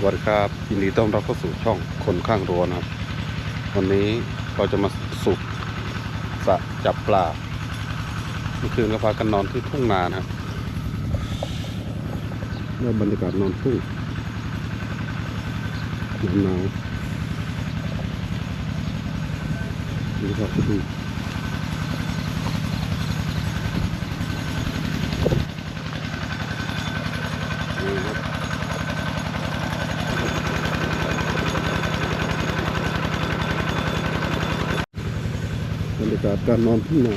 สวัสดีครับยินดีต้อนรับเข้าสู่ช่องคนข้างรั้วนะครับ วันนี้เราจะมาสุกสะจับปลาเมื่อคืนก็พากันนอนที่ทุ่งนานะครับเมื่อบรรยากาศนอนทุ่งหนาวหนาวนี่ครับดู บรรยากาศการนอนที่นา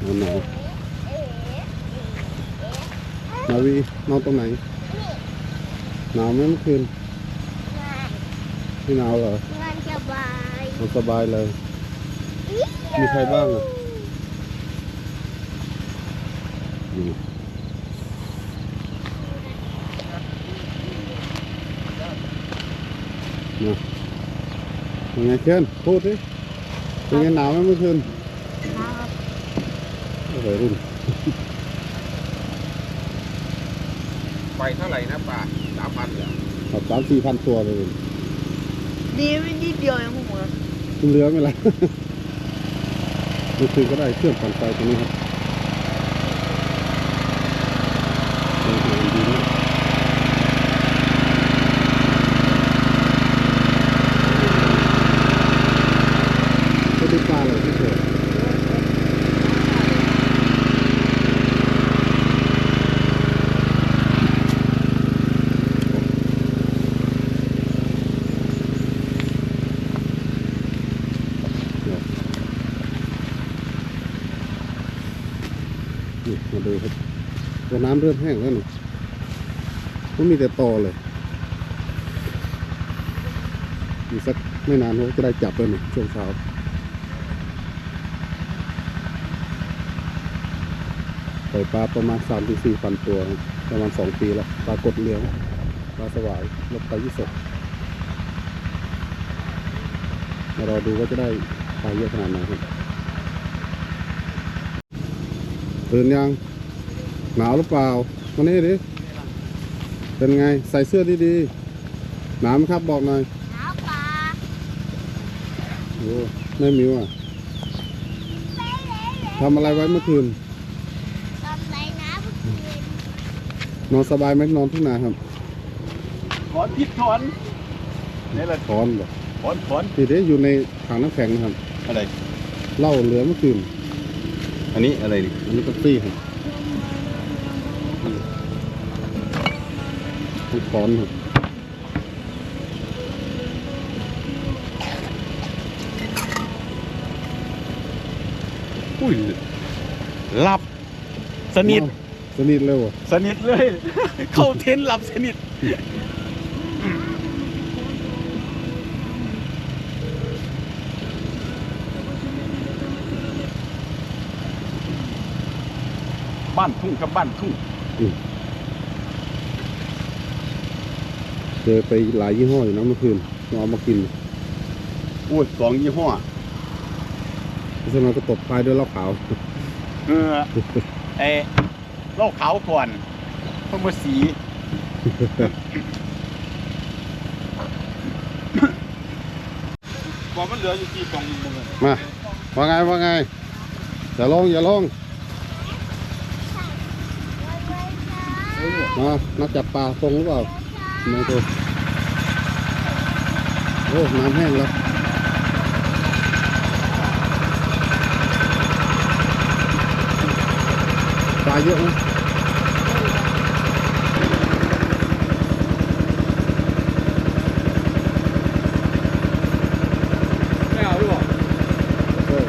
หนาวหนาวนาวีนอนตรงไหนหนาวไหมเมื่อคืนไม่หนาวเหรองานสบายนอนสบายเลย มีใครบ้างอะนี่น ยังไงเพื่อนพูดดิเป็นไงหนาวไหมเมื่อคืนครับโอ้โหรุ่นไปเท่าไหร่นะป่าสามพันเหรอขับสามสี่พันตัวเลยดีไม่นิดเดียวเองผมเหรอคุณเหลือไม่ไรเมื่อคืนก็ได้เครื่องปั่นไฟตัวนี้ครับเออดีมากก็ได้ปลาเลยที่เกิดนี่มาดูครับตัวน้ำเริ่มแห้งแล้วนี่มันมีแต่ตอเลยอีกสักไม่นานเขาจะได้จับแล้วนี่ช่วงเช้าปล่อยปลาประมาณสามถึงสี่พันตัว ประมาณสองปีแล้วปลากดเหลี้ยงปลาสวายลบไปยี่สกมารอดูว่าจะได้ปลาเยอะขนาดไหนครับตื่นยัง หนาวหรือเปล่ามานี่ดิ เป็นไง ใส่เสื้อดีๆ หนาวไหมครับบอกหน่อย หนาวปลาโอ้แม่มิวอะทำอะไรไว้เมื่อคืนตอนไหนนะเมื่อคืน นอนสบายไหมนอนทุ่งนาครับ ถอนพิษถอนนี่แหละถอนบอกถอนถอนทีเดียวอยู่ในถังน้ำแข็งนะครับ อะไร เหล้าเหลือเมื่อคืน อันนี้อะไรดิอันนี้ก็ซี่ครับ ต้องถอนครับอุ้ยหลับสนิทอ้าวสนิทเลยว่ะสนิทเลย เข้าเทนท์หลับสนิทบ้านทุ่งกับบ้านทุ่ง เจอไปหลายยี่ห้ออยู่นะเมื่อคืนเอามากินอุ้ยสองยี่ห้อเพราะฉะนั้นก็ตบท้ายด้วยเหล้าขาวเออเอเหล้าขาวก่อนเพิ่งมาสีบอกมันเหลืออยู่กี่กล่องมึงเลยมาว่าไงว่าไงอย่าลงอย่าลงมานักจับปลาตรงหรือเปล่า ไม่ตัวโอ้น้ำแห้งแล้วปลาเยอะไหม ไม่เอาหรอก เออ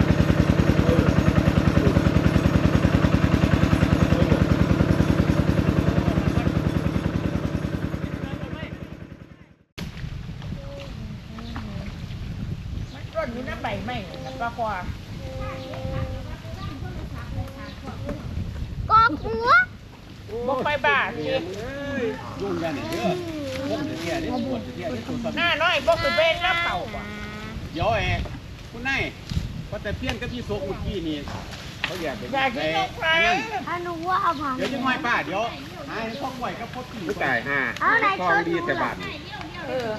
มันร่นอยู่น้ำใบไม้น้ำปลาควาก อกหัว บอกไปบ้านสิ ยุ่งยันเด้อผมจะเที่ยนี่ปวดจะเที่ยนี่ปวด ห น้าน้อยบอกคือเป็นน้ำเป่าว่ะเดี๋ยวเอคุณนายพอแต่เพี้ยนกับพี่โซกเมื่อกี้นี่เขาแยกเป็นอยากกินนกไฟถ้าหนูว่าเอาผังเดี๋ยวจะง่อยป้าเดี๋ยวหายพ่อไหวกับพ่อตีผู้ตายห้าเอาไหนคลองดีแต่บาทเออ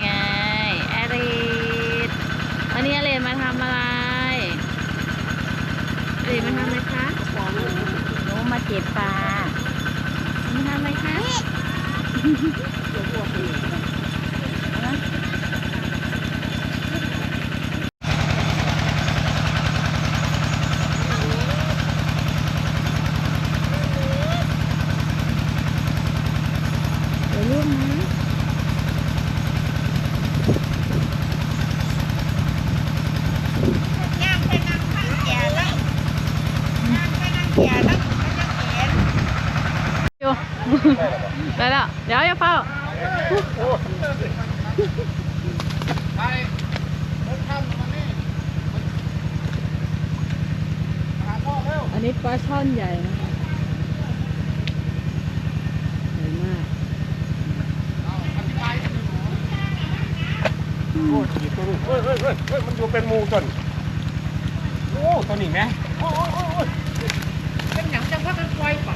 ไงแอรีดวันนี้อเลนมาทำอะไรอเลนมาทำอะไรคะหนูมาเก็บปลามาทำอะไรคะเดี๋ยวลูกนะ ย่างไปนั่งข้างแก่แล้วย่างไปนั่งแก่แล้วมันจะเห็น อยู่ ได้แล้ว เดี๋ยวอย่าเฝ้า อันนี้ปลาช่อนใหญ่นะคะใหญ่มาก โอ้ยตัวนี้เฮ้ยเฮ้ยเฮ้ยเฮ้ยมันอยู่เป็นหมูจนโอ้ตัวนี้ไหมโอ้ยโอ้โอ้ยเป็นหนังจังว่าเป็นไฟป่า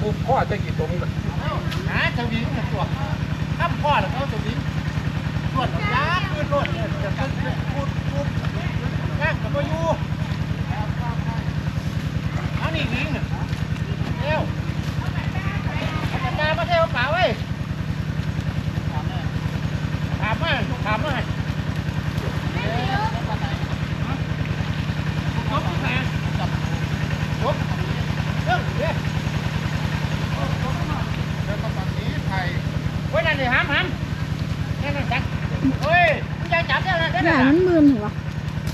กูพ่อจะกี่ตัวมึงน่ะหาสวิงกับตัวข้ามพ่อแล้วเขาสวิงส่วนยาคืนรถเนี่ยจะขึ้นพูดพูดย่างกับพายุเอานี่วิ่งเร็วเอาปากกามาเทวเปล่าเว้ยถามมาถามมาจบที่ไหนจบเรื่องเรื่องแล้วก็ตอนนี้ไทยเฮ้ยนั่นเลยห้ามห้ามนั่นนั่นจักเฮ้ยมึงจะจับได้แล้วได้อแล้ย่าวมันมึนเหรอวะ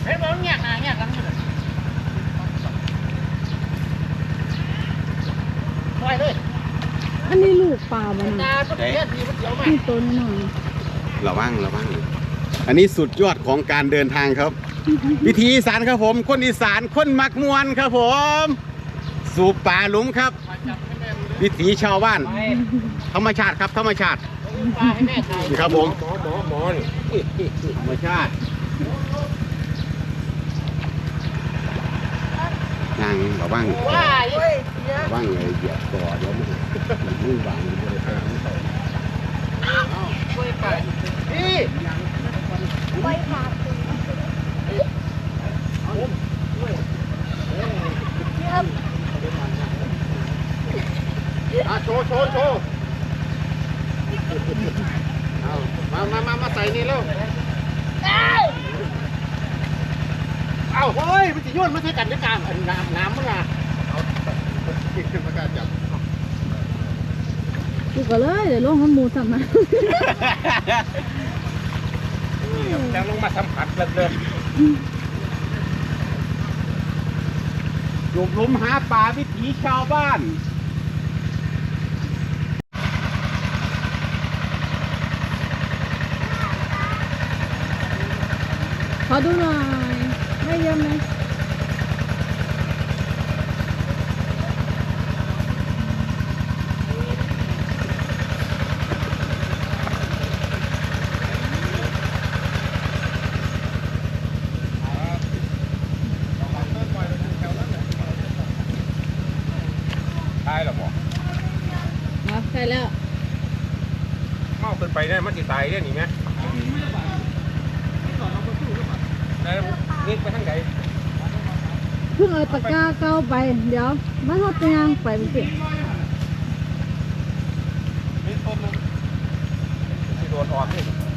เห็นบ่มึงแยกหน้าแยกหลังอยู่เลยปล่อยเลยอันนี้ลูกปลาบ้าตาก็เสียทีมันเดียวมานี่ตัวน้อยระวังระวัง อันนี้สุดยอดของการเดินทางครับ วิธีอีสานครับผม คนอีสานคนมักมวนครับผม สู่ป่าหลุมครับ วิถีชาวบ้านไปธรรมชาติครับ ธรรมชาติปลาให้แม่ถ่ายนี่ครับผมหมอหมอหมอนี่ธรรมชาตินางระวังว้ายระวังเลยเหยียบคอเดี๋ยวมันมันมือบางมันจะได้ฆ่ามันต่อเฮ้ย ไปพี่ไปผักอะโชว์โชว์โชว์เอามามามามาใส่นี่เร็วเอาเฮ้ย มันจะโยนมาใส่กันด้วยกันอันน้ำน้ำมึงอะเอาขึ้นมาการจับกูก็เลยเดี๋ยวลงข้อมูลสั่งมา แล้วลงมาสัมผัสเดิมหยุดหลุมหาป่าวิถีชาวบ้านขอดูหน่อยไม่เยอะไหม ตายแล้วบอก ครับใช่แล้ว เมา ขึ้นไปเนี่ยมันสิตายเนี่ยนี่ไหมแล้วนี่ไปทางไหนเพิ่งเอาตะกร้าเก้าไป เดี๋ยวมาทอดยางไปเมื่อกี้มีต้นนึงที่โดนออกนี่บอกมัน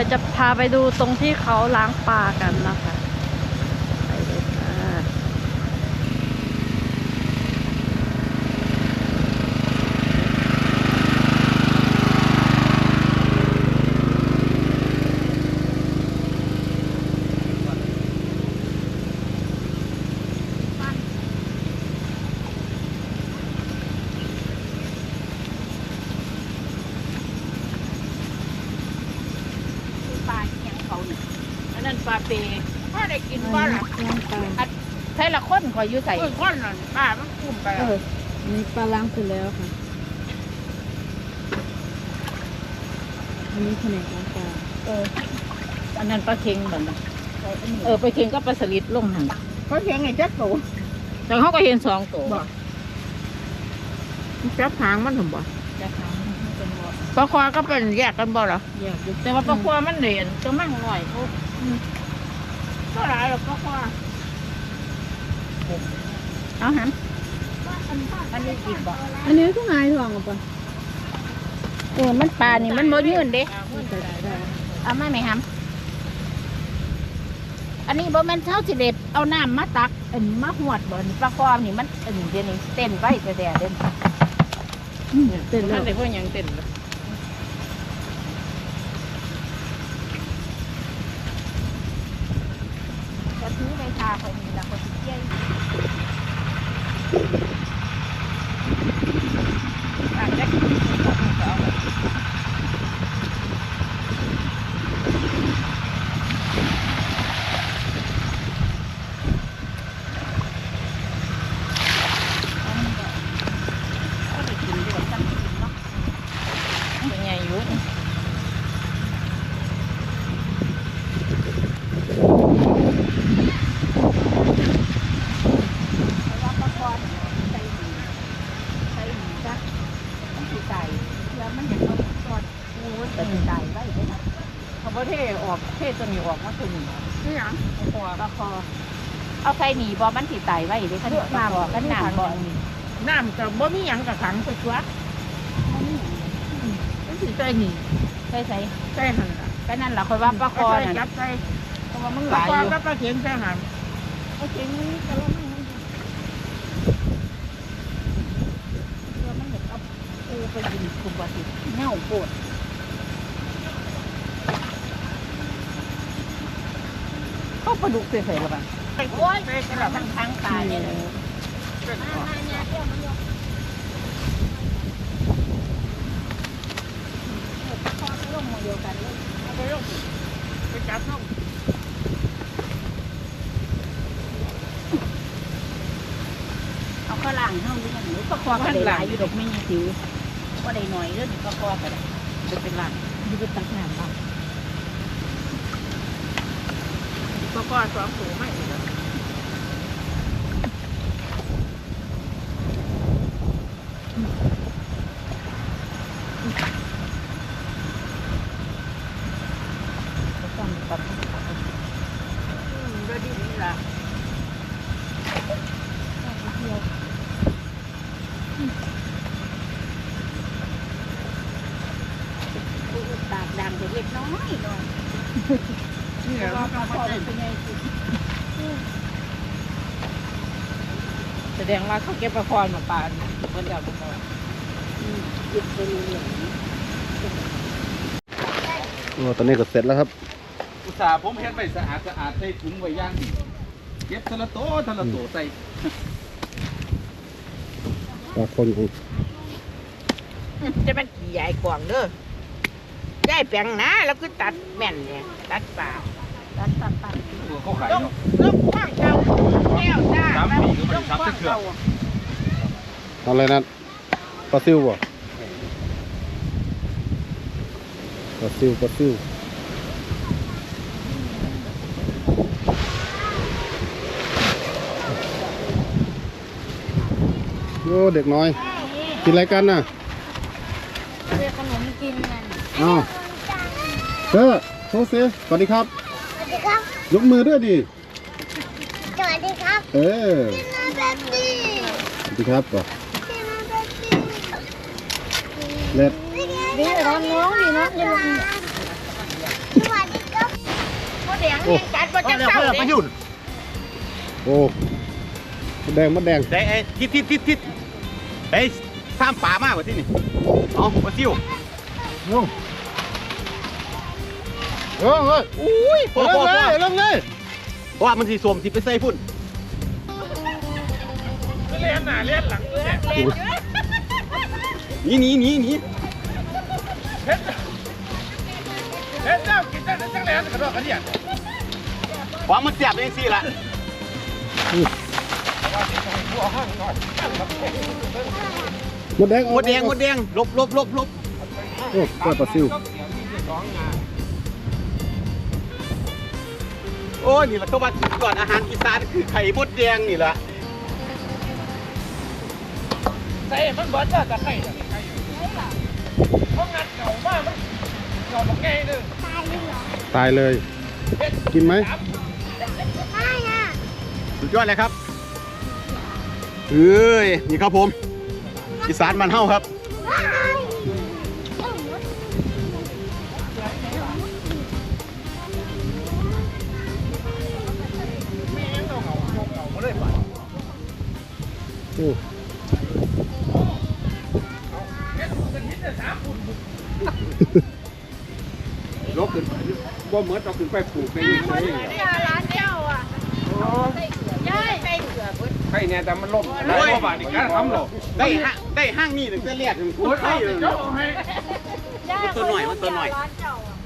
ดี๋ยวจะพาไปดูตรงที่เขาล้างปลากันนะคะ ไปเลยค่ะ ปลาเคียงเขาเนี่ยอันนั้นปลาเปพ่อได้กินบ้าล่ะ ล้างปลา ใช่ละคนค อยอยู่ใส่คนน่ะป้ามันคุ้มไปเออนี่ปลาล้างเสร็จแล้วค่ะอันนี้แผนกล้างปลาเอออันนั้นปลาเค็งแบบนั้นเออปลาเค็งก็ปลาสลิดลงหันปลาเค็งไงจักโตแต่เขาก็เห็นสองตัวจับหางมันถึงบ่จับหางมันเป็นบ่ปลาควาก็เป็นแยกกันบ่เหรอแยกอยู่แต่ว่าปลาความันเหรียญก็มั่งหน่อยเขาก็หลายหรอกปลาควา เอาหันอันนี้กินบ่อันนี้ก็งายทองอะปะเออมันปลานี่มันบ่ยืนเด้ได้ได้เอาไม่ไหมครับอันนี้บ่แม่นเท่าสิเด็ดเอาน้ำมาตักเอ็นมาหวดบ่นี่ปลาควานี่มันเอ็นเดี๋ยวนี้เต้นไว้แต่แต่เด่นเสร็จแล้วเด็กพวกยังเต้นเลยจะถือไปทาคนนี้ละคนที่เยี่ยอาจจะก็ได้กินด้วยกันกินเนาะเป็นไงอยู่ ว่าปลาคอนใส่หมูใส่หมูจ้ะมันสิไก่แล้วมันอยากเอาซอส โอ้ยแต่สิไก่ไว้ได้นะเขาบ่เทออกเทตัวนี้ออกมาตัวนี้นี่หยังคอปลาคอเอาใส่หนีบ่มันสิไตไว้เด้คันน้ำบ่กันน้ำบ่น้ำก็บ่มีหยังกับขังตัวตัวมันสิใส่หนีใส่ใส่ใส่หั่นล่ะก็นั่นล่ะค่อยว่าปลาคอน่ะจับใส่เพราะว่ามันหลายอยู่ปลาคอกับปลาเข็งใส่หั่นปลาเข็งนี่ก็ละมันเพื่อมันอยากเอาปูไปยิงคุมบาสิเน่าโปวดเข้า ปลาดุกเสียๆหรือเปล่าโอ้ยกระทั้งทั้งตายเนี่ยเลยไปจับน้องเอาข้าวหลังเท่านี้กันหรือประคองกันหลายอยู่ดอกไม่ยังสิวก็ได้หน่อยเรื่องประคองกันจะเป็นหลังดูไปตักน้ำบ้าง ประคองสองสูงไม่ต้องตัดอืมก็ดีนี่ล่ะ ตากดังเล็กน้อยหน่อยนี่แหละว่าพอเป็นไงแส ดงว่าเขาเก็บประคอนมาปานเพิ่นเอาไปก่อนหยิบไปเรื่อยโอ้ตอนนี้ก็เสร็จแล้วครับอุตส่าห์ผมเฮ็ดไว้สะอาดสะอาดใส่ถุงไว้อย่างดีเก็บทะละโตทะละโตใส่ปลาคนของๆจะเป็นใหญ่กว่างเด้อยายแปลงนะแล้วก็ตัดแม่นเนี่ยตัดป่าตัดตัดตัดตัวเขาขายต้องเนาะต้องคว้างเก่าแก้วจ้า สามปีก็ไม่ได้ต้องทำสักเทื่อเอาอะไรนะปลาซิวบ่ปลาซิวปลาซิวโอ้เด็กน้อย กินอะไรกันน่ะเรียกขนมกินกันอ้าวเธอโทษสิสวัสดีครับ สวัสดีครับ ยกมือด้วยดิสวัสดีครับ เออสวัสดีครับก่อนเบ๊บี้เล็ดนี่ร้อนน้องดีนะนี่ลูกสวัสดีครับมดแดงแห้งกัดบ่จังเศร้าไปเด้ยุ่นโอ้แดงมดแดงได้ไอ้ทิศทิศทิศทิศไอ้สามป่ามากกว่าที่นี่เอามาซิวงงเออเอออุ้ยพอพอพอเริ่มเลยเพราะว่ามันสีสวมสิไปใส่พุ่น เล่นหน้าเลียอะหนีหนีหนีหนีเล่นเจ้ากินได้จังแหลนกระโดดกระเดียดวางมันเสียบเองสิล่ะมดแดงหมดแดงหมดแดงลบลบลบลบโอ้ปลาปลาซิวโอ้ยนี่แหละก็ว่าสุดยอดอาหารอีสานคือไข่มดแดงนี่แหละ ใส่มันบ่จะตะไคร้ตะไคร้เพราะงัดเก่ามากมันเก่าบักแก่นึงตายเลยตายเลย กินไหมไม่นะสุดยอดเลยครับเฮ้ยนี่ครับผม อีสานมันเฮ้าครับโอ้ ลบขึ้นบ่เหมือนเราขึ้นไปปลูกในนี้เลยนี่ร้านเดียวอะย่ายใส่เกลือเพิ่นไข่เนี่ยแต่มันล่มได้บาทอีกการทำหรอได้ห้างได้ห้างนี่ถึงจะเรียกถึงคุณไข่เลยมันตัวหน่อยมันตัวหน่อยร้านเจ้าอะ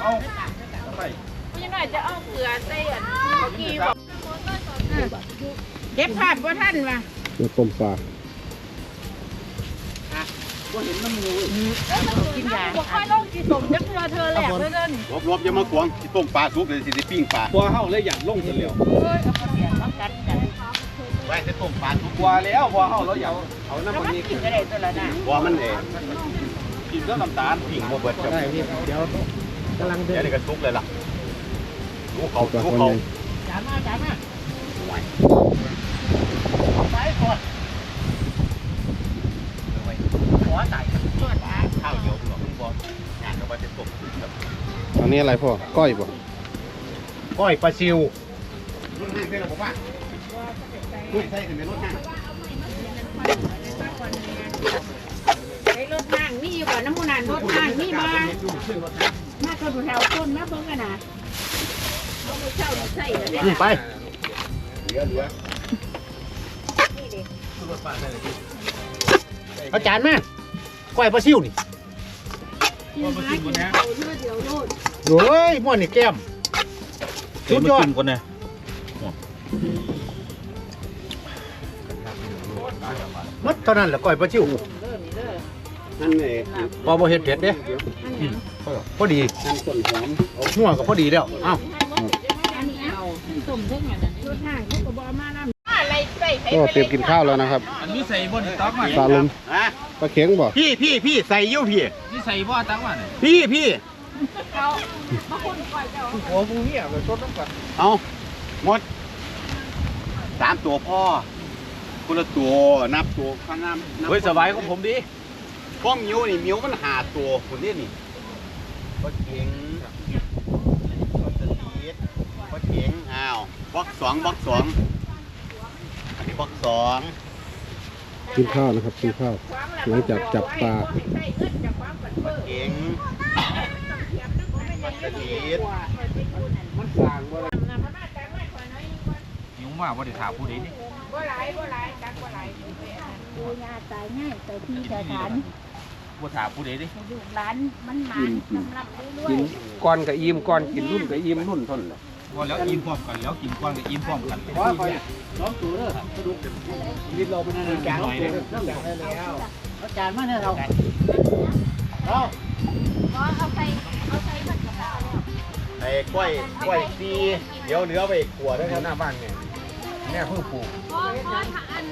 เอาไปพี่หน่อยจะเอาเกลือใส่อันเมื่อกี้บอกเก็บภาพว่าท่านมา เนื้อต้มปลากินยาบอกค่อยลงกี่สมจักเธอเธอแหลกเลยเด้อนี่รบรบอย่ามากวงที่ต้มปลาสุกเลยสิได้ปิ้งปลาบัวเฮาเลยอยากลงเสร็จแล้วเอ้ยเอาเสียงมากัดกันไว้จะต้มปลาสุกบัวแล้วบัวเฮาเราอยากเอาน้ำแล้วมันมันนี้กินก็ได้ตัวละนะว่ามันเองกินก็น้ำตาลปิ้งบ่เบิดครับได้พี่เดี๋ยวกำลังเดิเดี๋ยวนนี่ก็สุกเลยล่ะสุกเขาปลาสุกคนเขายังจานมาจานมาไว้ไปก่อน หัวใส่ทอดอะข้าวเดียวหรอกบ่งานก็ว่าจะต้มครับอันนี้อะไรพ่อ ก้อยป่ะก้อยปลาซิวรถห้างได้แล้วบอกว่าไม่ใช่ถึงในรถห้างไอ้รถห้างมีอยู่บ่น้ำมูนานรถห้างมีบ่มาคนแถวต้นมาเบิ่งกันนะเอาไปเช่าใส่แล้วเนี่ยไปเหลือเหลืออาจารย์มา ก้อยปลาซิวนี่โอ้ยม่วนนี่แก้มสุดยอดคนเนี่ยมัดเท่านั้นแหละก้อยปลาซิวเด้อนี่เด้อนั่นเองพอบ่เฮ็ดเผ็ดเด้พอดีนั่นต้นหอมหัวก็พอดีแล้วเอ้าอันนี้เอาต้มเท่งอันนั้นรถห้างเขาก็บ่เอามานำอะไรใส่ก็เตรียมกินข้าวแล้วนะครับ อันนี้ใส่บ่นี่ตักมาปลาลมฮะ ปลาเข็งบ่พี่พี่พี่ใส่เยี่ยวพี่นี่ใส่บ่ตักมาเนี่ยพี่พี่เอามาคนก่อยเจ้าโอ้พวกนี้อะไปต้นน้ำกันเอาหมดสามตัวพ่อคนละตัวนับตัวข้างหน้านัเฮ้ยสบายของผมดีพ่อมิวนี่มิวมันหาตัวคนนี้นี่ก็เก่งก็สลีดก็เก่งอ้าวบล็อกสองบล็อกสองอันนี้บล็อกสอง กินข้าวนะครับกินข้าวหลังจากจับปลาก็เก่งก็สลีดมันสร้างบ่ยุ่งว่าบ่ได้ถามผู้ใดนี่บ่หลายบ่หลายจักบ่หลายดูยาตายง่ายแต่ที่จะฐานบ่ถามผู้ใดดิให้ลูกหลานมันหมันสำหรับเรื่อกิยนก้อนกับอิ่มก้อนกินรุ่นกับอิ่มรุ่นทนแหละบ่แล้วอิ่มพร้อมกันแล้วกินก่อนก็อิ่มพร้อมกันว่าไปน้องตัวเด้อสะดุกนิดเราเป็นอะไรกันน้องตัวเด้อเริ่มจากได้แล้วอาจารย์มาเนี่ยเราๆก็เอาใส่เอาใส่ผัดกะเพราแล้วไอ้กล้วยกล้วยซีเดี๋ยวเหลือไปขวดด้วยครับหน้าบ้านเนี่ยแม่เพิ่งปลูกพอพอถ้าอัน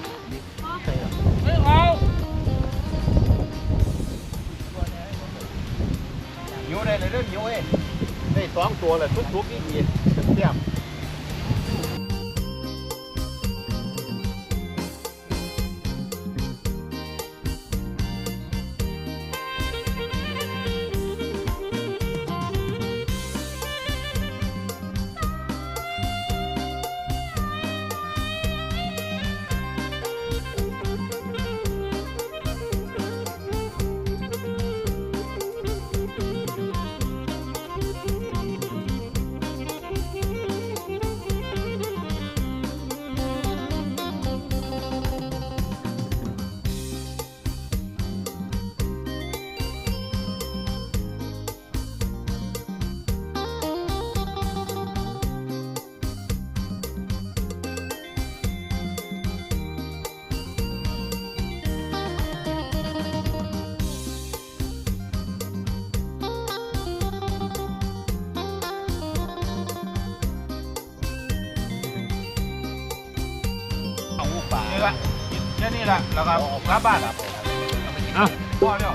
มิวได้เลยเด้อมิวเอ้ได้สองตัวเลยทุกๆนี่ดี เค่นี้ละแล้วก็กลับบ้านเอาพอแล้ว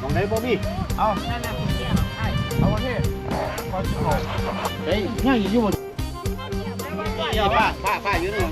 มองไหนบ่มีเอาแน่ๆคุณเกี่ยวใช่เอาประเทศพอชิโกเฮ้ยย่างอยู่บนป้าป้าป้าอยู่นี่